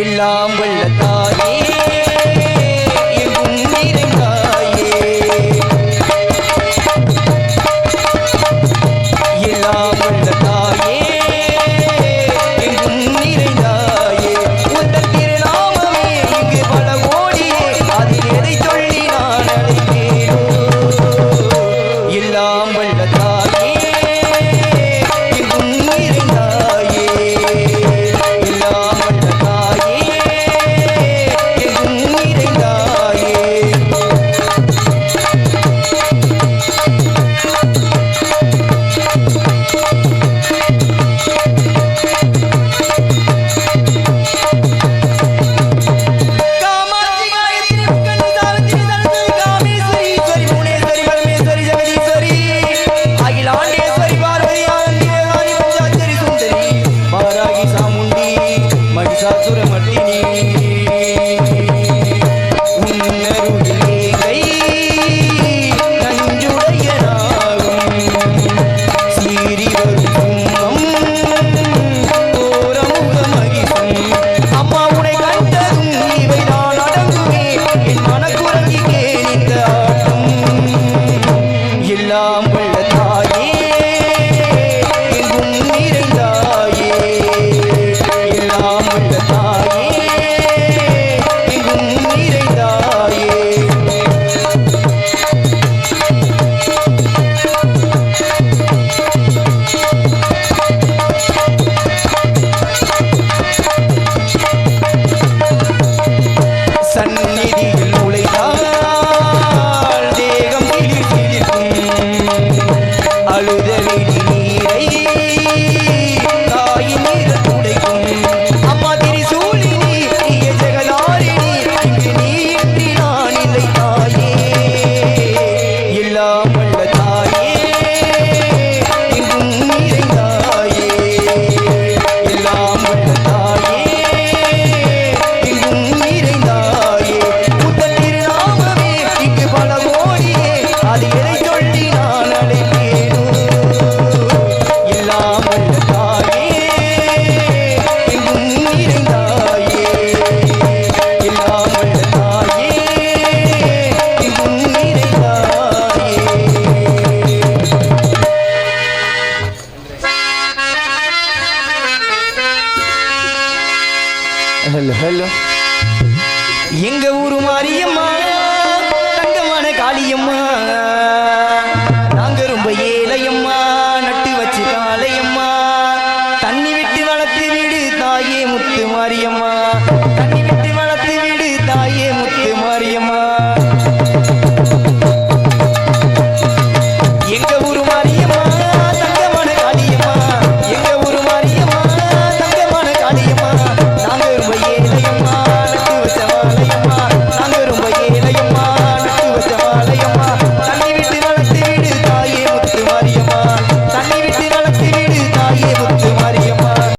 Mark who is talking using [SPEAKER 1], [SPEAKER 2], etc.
[SPEAKER 1] இல்லாமல் தாயே ಮುಂಡಿ ಮಡಿಸಾಸುರ ಮಟ್ಟಿನಿ hello hello எங்க ஊரு மாரியம்மா?